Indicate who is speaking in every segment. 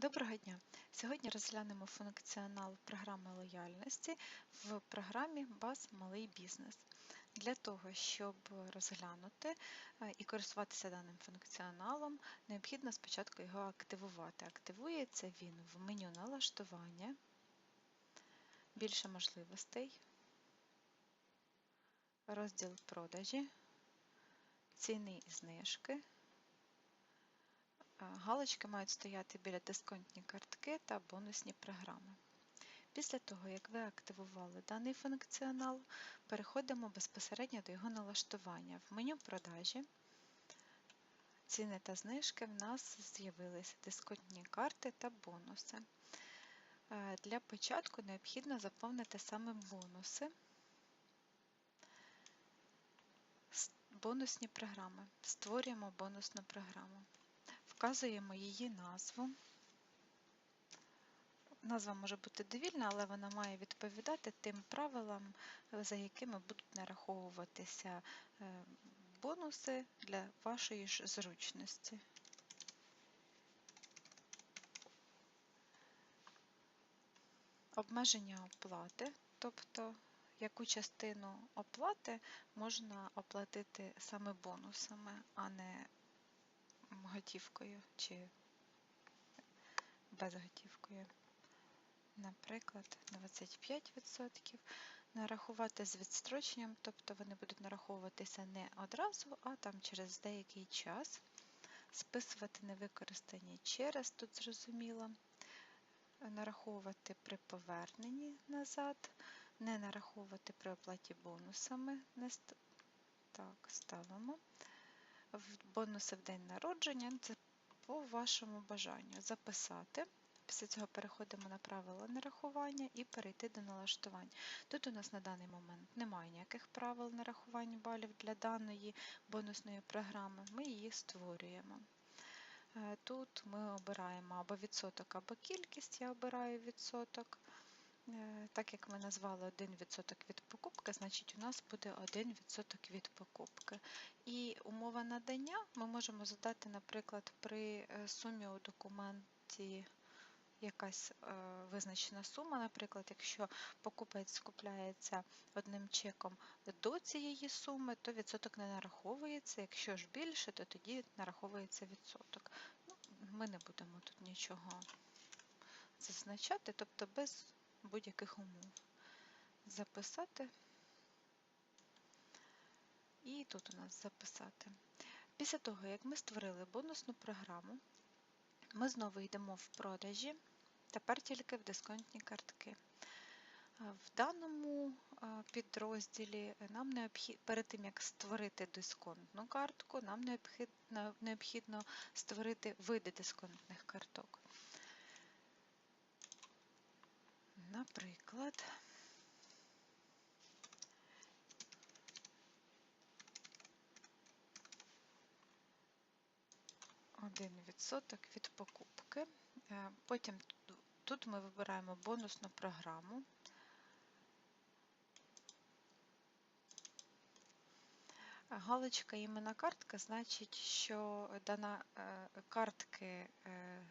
Speaker 1: Доброго дня! Сьогодні розглянемо функціонал програми лояльності в програмі БАЗ Малий бізнес. Для того, щоб розглянути е, і користуватися даним функціоналом, необхідно спочатку його активувати. Активується він в меню налаштування, більше можливостей, розділ продажі, ціни і знижки. Галочки мають стояти біля дисконтні картки та бонусні програми. Після того, як ви активували даний функціонал, переходимо безпосередньо до його налаштування. В меню продажі ціни та знижки в нас з'явилися дисконтні карти та бонуси. Для початку необхідно заповнити саме бонуси. Бонусні програми. Створюємо бонусну програму. Вказуємо її назву. Назва може бути довільна, але вона має відповідати тим правилам, за якими будуть нараховуватися е, бонуси для вашої ж зручності. Обмеження оплати, тобто яку частину оплати можна оплатити саме бонусами, а не готівкою чи безготівкою. Наприклад, 25%. Нарахувати з відстроченням, тобто вони будуть нараховуватися не одразу, а там через деякий час. Списувати невикористані через, тут зрозуміло, нараховувати при поверненні назад, не нараховувати при оплаті бонусами. Так, ставимо бонуси в день народження, це по вашому бажанню записати. Після цього переходимо на правила нарахування і перейти до налаштувань. Тут у нас на даний момент немає ніяких правил нарахування балів для даної бонусної програми, ми її створюємо. Е, тут ми обираємо або відсоток, або кількість, я обираю відсоток. Е, так як ми назвали 1% від покупки, значить у нас буде 1% від покупки. І умова надання ми можемо задати, наприклад, при е, сумі у документі якась е, визначена сума, наприклад, якщо покупець скупляється одним чеком до цієї суми, то відсоток не нараховується. Якщо ж більше, то тоді нараховується відсоток. Ну, Ми не будемо тут нічого зазначати, тобто без будь-яких умов. Записати. І тут у нас записати. Після того, як ми створили бонусну програму, ми знову йдемо в продажі, тепер тільки в дисконтні картки. В даному підрозділі нам необхідно, перед тим, як створити дисконтну картку, нам необхідно, необхідно створити види дисконтних карток. Наприклад, один відсоток від покупки. Е, потім тут ми вибираємо бонусну програму. Галочка імена картка значить, що дана е, картки е,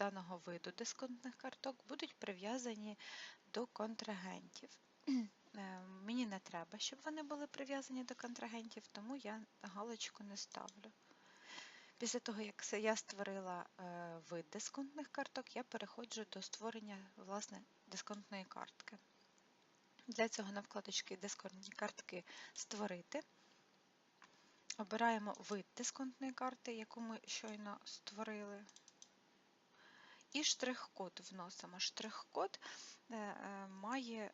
Speaker 1: даного виду дисконтних карток будуть прив'язані до контрагентів. Е, мені не треба, щоб вони були прив'язані до контрагентів, тому я галочку не ставлю. Після того, як я створила е, вид дисконтних карток, я переходжу до створення власне, дисконтної картки. Для цього на вкладочці Дисконтні картки Створити. Обираємо вид дисконтної карти, яку ми щойно створили. І штрих-код вносимо. Штрих-код е, е, має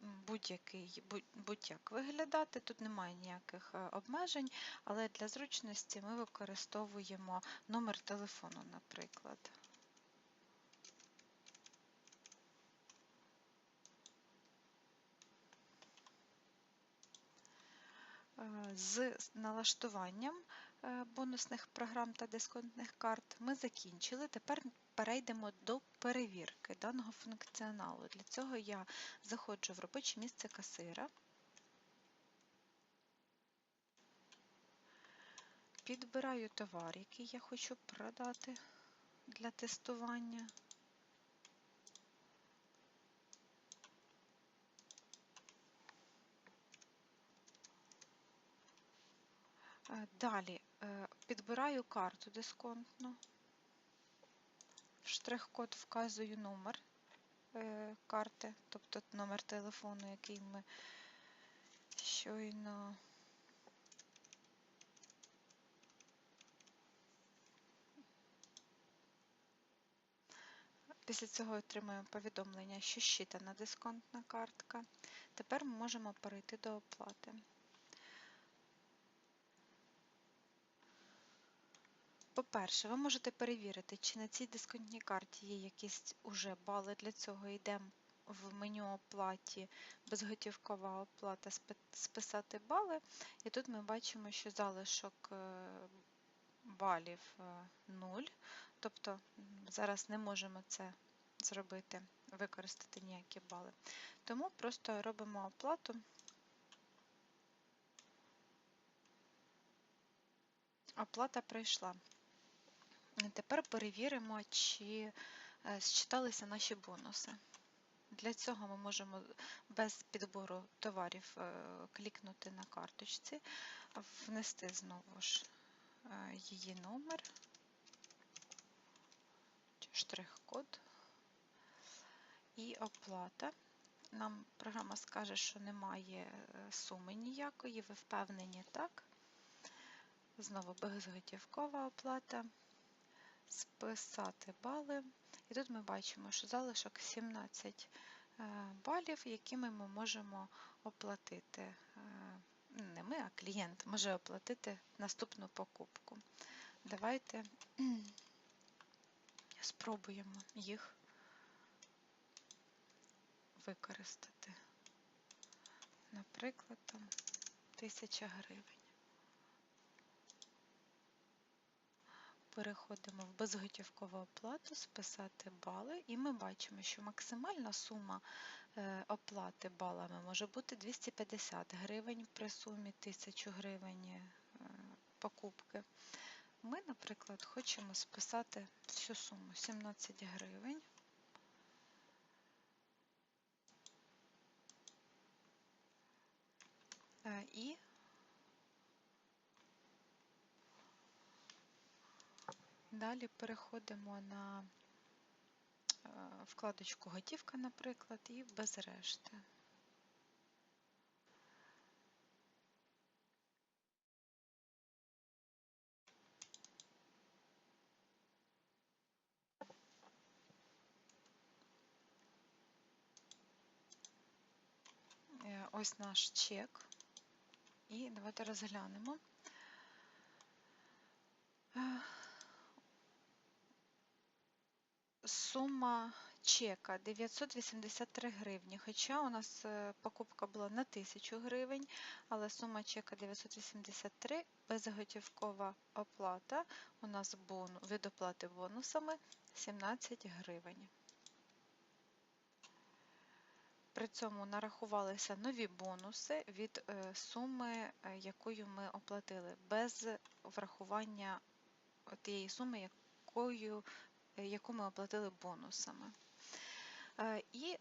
Speaker 1: будь-який будь-як виглядати, тут немає ніяких е, обмежень, але для зручності ми використовуємо номер телефону, наприклад. З налаштуванням бонусних програм та дисконтних карт ми закінчили. Тепер перейдемо до перевірки даного функціоналу. Для цього я заходжу в робоче місце касира, підбираю товар, який я хочу продати. для тестування. Е, Далі е, підбираю карту дисконтну. В штрих-код вказую номер е, карти, тобто номер телефону, який ми щойно Після цього отримуємо повідомлення, що щитана дисконтна картка. Тепер ми можемо перейти до оплати. По-перше, ви можете перевірити, чи на цій дисконтній карті є якісь уже бали. Для цього йдемо в меню оплаті, безготівкова оплата, списати бали. І тут ми бачимо, що залишок е, балів 0. Тобто зараз не можемо це зробити, використати ніякі бали. Тому просто робимо оплату. Оплата прийшла. Тепер перевіримо, чи е, считалися наші бонуси. Для цього ми можемо без підбору товарів е, клікнути на карточці, внести знову ж е, її номер, штрих-код і оплата. Нам програма скаже, що немає суми ніякої, ви впевнені так. Знову безготівкова оплата списати бали. І тут ми бачимо, що залишок 17 е, балів, якими ми можемо оплатити. Е, не ми, а клієнт може оплатити наступну покупку. Давайте спробуємо їх використати. Наприклад, там 1000 гривень. Переходимо в безготівкову оплату, списати бали, і ми бачимо, що максимальна сума е, оплати балами може бути 250 гривень при сумі 1000 гривень е, покупки. Ми, наприклад, хочемо списати всю суму 17 гривень. Е, і Далі переходимо на е, вкладочку Готівка, наприклад, і без решти. Е, ось наш чек. І давайте розглянемо. Сума чека 983 гривні, хоча у нас е, покупка була на 1000 гривень, але сума чека 983, безготівкова оплата, у нас бону, від оплати бонусами 17 гривень. При цьому нарахувалися нові бонуси від е, суми, е, якою ми оплатили, без врахування тієї суми, якою яку ми оплатили бонусами. Е, і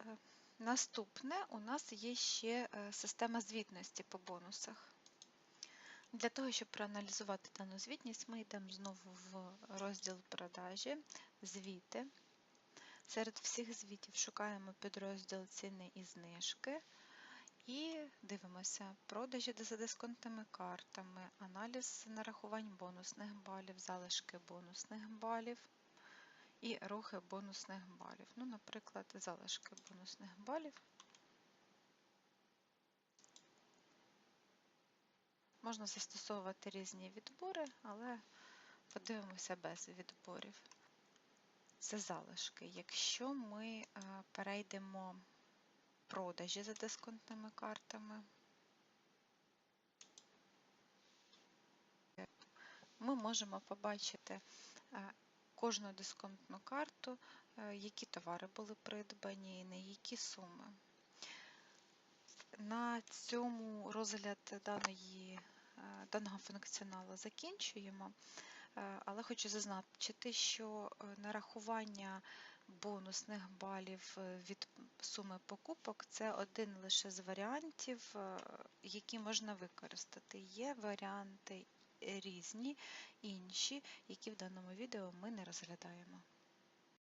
Speaker 1: е, наступне у нас є ще система звітності по бонусах. Для того, щоб проаналізувати дану звітність, ми йдемо знову в розділ продажі, звіти. Серед всіх звітів шукаємо підрозділ ціни і знижки. І дивимося продажі за дисконтними картами, аналіз нарахувань бонусних балів, залишки бонусних балів і рухи бонусних балів. Ну, наприклад, залишки бонусних балів. Можна застосовувати різні відбори, але подивимося без відборів. Це залишки. Якщо ми е, перейдемо продажі за дисконтними картами, ми можемо побачити е, кожну дисконтну карту, е, які товари були придбані і на які суми. На цьому розгляд даної, е, даного функціоналу закінчуємо. Е, Але хочу зазначити, що нарахування бонусних балів від суми покупок це один лише з варіантів, які можна використати. Є варіанти різні, інші, які в даному відео ми не розглядаємо.